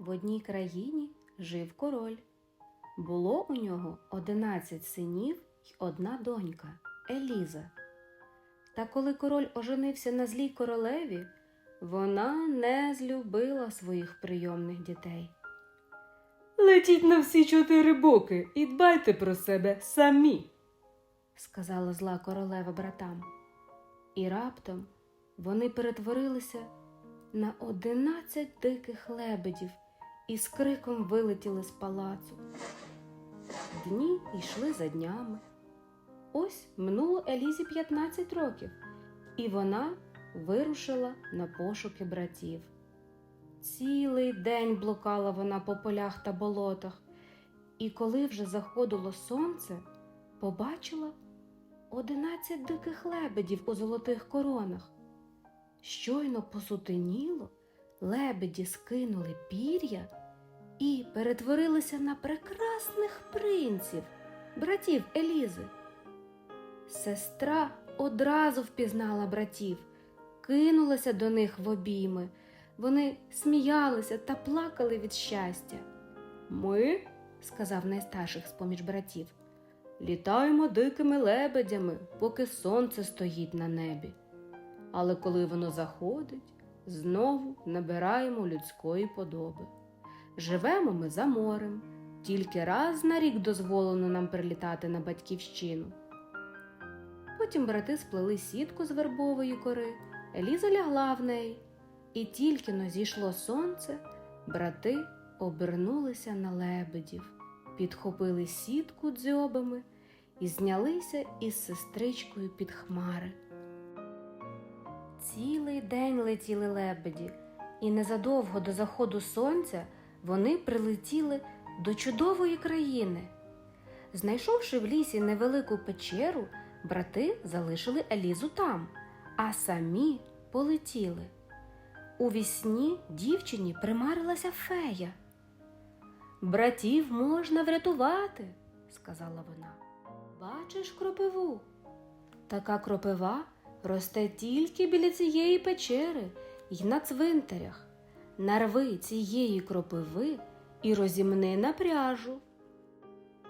В одній країні жив король. Було у нього одинадцять синів й одна донька Еліза. Та коли король оженився на злій королеві, вона не злюбила своїх прийомних дітей. Летіть на всі чотири боки і дбайте про себе самі. сказала зла королева братам. І раптом вони перетворилися на одинадцять диких лебедів і з криком вилетіли з палацу. Дні йшли за днями. Ось минуло Елізі 15 років, і вона вирушила на пошуки братів. Цілий день блукала вона по полях та болотах, і коли вже заходило сонце, побачила одинадцять диких лебедів у золотих коронах. Щойно посутеніло, лебеді скинули пір'я і перетворилися на прекрасних принців, братів Елізи. Сестра одразу впізнала братів, кинулася до них в обійми. Вони сміялися та плакали від щастя. Ми, сказав найстарших з поміж братів, літаємо дикими лебедями, поки сонце стоїть на небі. Але коли воно заходить, знову набираємо людської подоби. Живемо ми за морем, тільки раз на рік дозволено нам прилітати на батьківщину. Потім брати сплели сітку з вербової кори, Еліза лягла в неї, і тільки но зійшло сонце, брати обернулися на лебедів, підхопили сітку дзьобами і знялися із сестричкою під хмари. Цілий день летіли лебеді, і незадовго до заходу сонця вони прилетіли до чудової країни. Знайшовши в лісі невелику печеру, брати залишили Елізу там, а самі полетіли. У вісні дівчині примарилася фея. Братів можна врятувати, сказала вона. Бачиш кропиву? Така кропива росте тільки біля цієї печери й на цвинтарях. Нарви цієї кропиви і розімни на пряжу.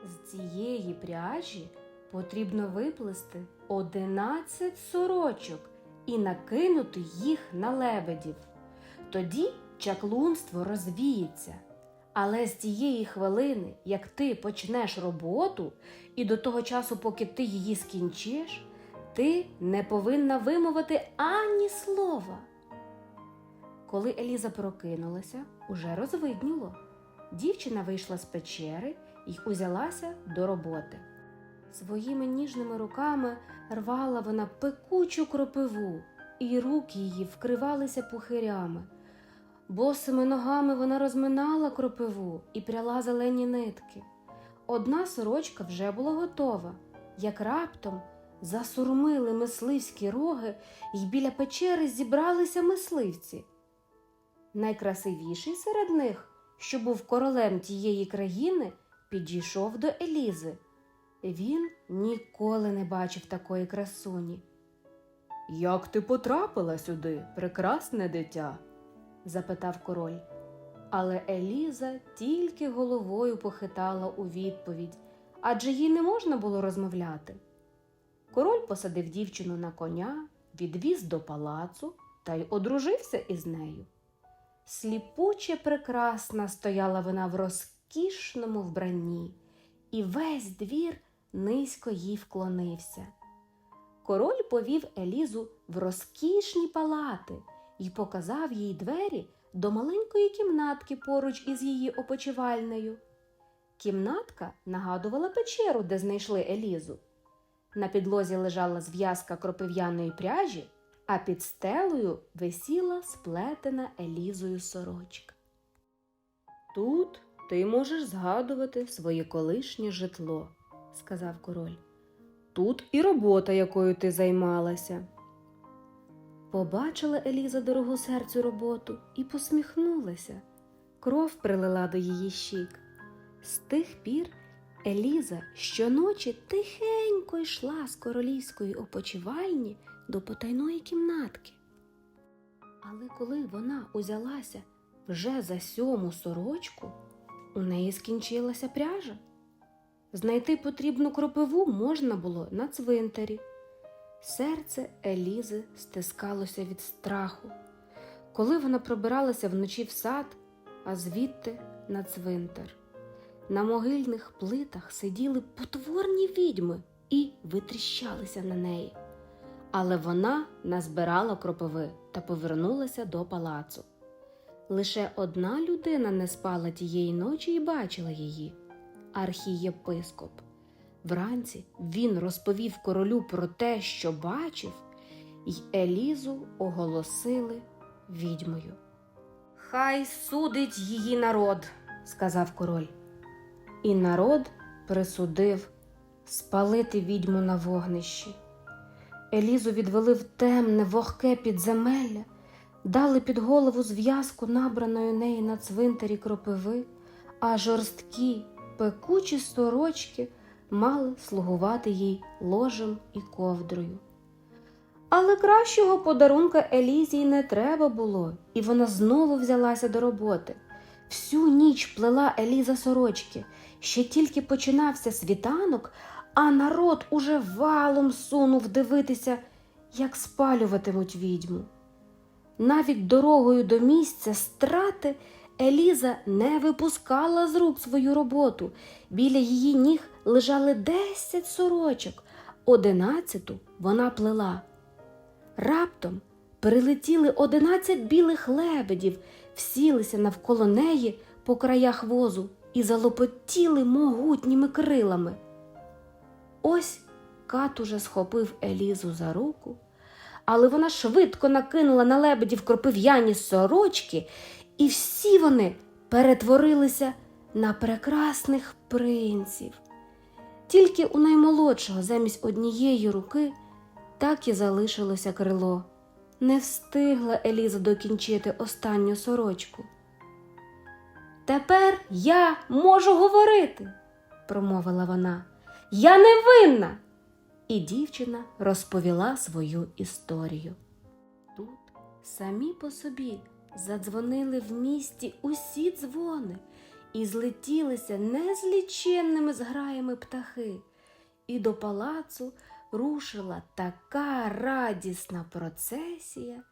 З цієї пряжі потрібно виплести одинадцять сорочок і накинути їх на лебедів. Тоді чаклунство розвіється. Але з тієї хвилини, як ти почнеш роботу, і до того часу, поки ти її скінчиш, ти не повинна вимовити ані слова. Коли Еліза прокинулася, уже розвидніло. Дівчина вийшла з печери і узялася до роботи. Своїми ніжними руками рвала вона пекучу кропиву, і руки її вкривалися пухирями. Босими ногами вона розминала кропиву і пряла зелені нитки. Одна сорочка вже була готова, як раптом засурмили мисливські роги, і біля печери зібралися мисливці. Найкрасивіший серед них, що був королем тієї країни, підійшов до Елізи. Він ніколи не бачив такої красуні. Як ти потрапила сюди, прекрасне дитя? запитав король. Але Еліза тільки головою похитала у відповідь, адже їй не можна було розмовляти. Король посадив дівчину на коня, відвіз до палацу та й одружився із нею. Сліпуче прекрасна стояла вона в розкішному вбранні, і весь двір низько їй вклонився. Король повів Елізу в розкішні палати і показав їй двері до маленької кімнатки поруч із її опочивальнею. Кімнатка нагадувала печеру, де знайшли Елізу. На підлозі лежала зв'язка кропив'яної пряжі, а під стелею висіла сплетена Елізою сорочка. Тут ти можеш згадувати своє колишнє житло, сказав король. Тут і робота, якою ти займалася. Побачила Еліза дорогу серцю роботу і посміхнулася. Кров прилила до її щік. З тих пір Еліза щоночі тихенько йшла з королівської опочивальні до потайної кімнатки. Але коли вона узялася Вже за сьому сорочку у неї скінчилася пряжа. Знайти потрібну кропиву можна було на цвинтарі. Серце Елізи стискалося від страху, коли вона пробиралася вночі в сад, а звідти на цвинтар. На могильних плитах сиділи потворні відьми і витріщалися на неї. Але вона назбирала кропиви та повернулася до палацу. Лише одна людина не спала тієї ночі і бачила її архієпископ. Вранці він розповів королю про те, що бачив, й Елізу оголосили відьмою. Хай судить її народ, сказав король. І народ присудив спалити відьму на вогнищі. Елізу відвели в темне, вогке підземелля, дали під голову зв'язку набраної неї на цвинтарі кропиви, а жорсткі, пекучі сорочки мали слугувати їй ложем і ковдрою. Але кращого подарунка Елізії не треба було, і вона знову взялася до роботи. Всю ніч плела Еліза сорочки. Ще тільки починався світанок, а народ уже валом сунув дивитися, як спалюватимуть відьму. Навіть дорогою до місця страти Еліза не випускала з рук свою роботу. Біля її ніг лежали десять сорочок, одинадцяту вона плела. Раптом прилетіли одинадцять білих лебедів, всілися навколо неї по краях возу і залопотіли могутніми крилами. Ось кат уже схопив Елізу за руку, але вона швидко накинула на лебедів кропив'яні сорочки, і всі вони перетворилися на прекрасних принців. Тільки у наймолодшого замість однієї руки так і залишилося крило. Не встигла Еліза докінчити останню сорочку. Тепер я можу говорити, промовила вона. Я не винна. І дівчина розповіла свою історію. Тут самі по собі задзвонили в місті усі дзвони і злетілися незліченними зграями птахи, і до палацу рушила така радісна процесія,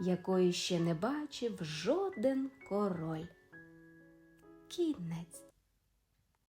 якої ще не бачив жоден король. Кінець.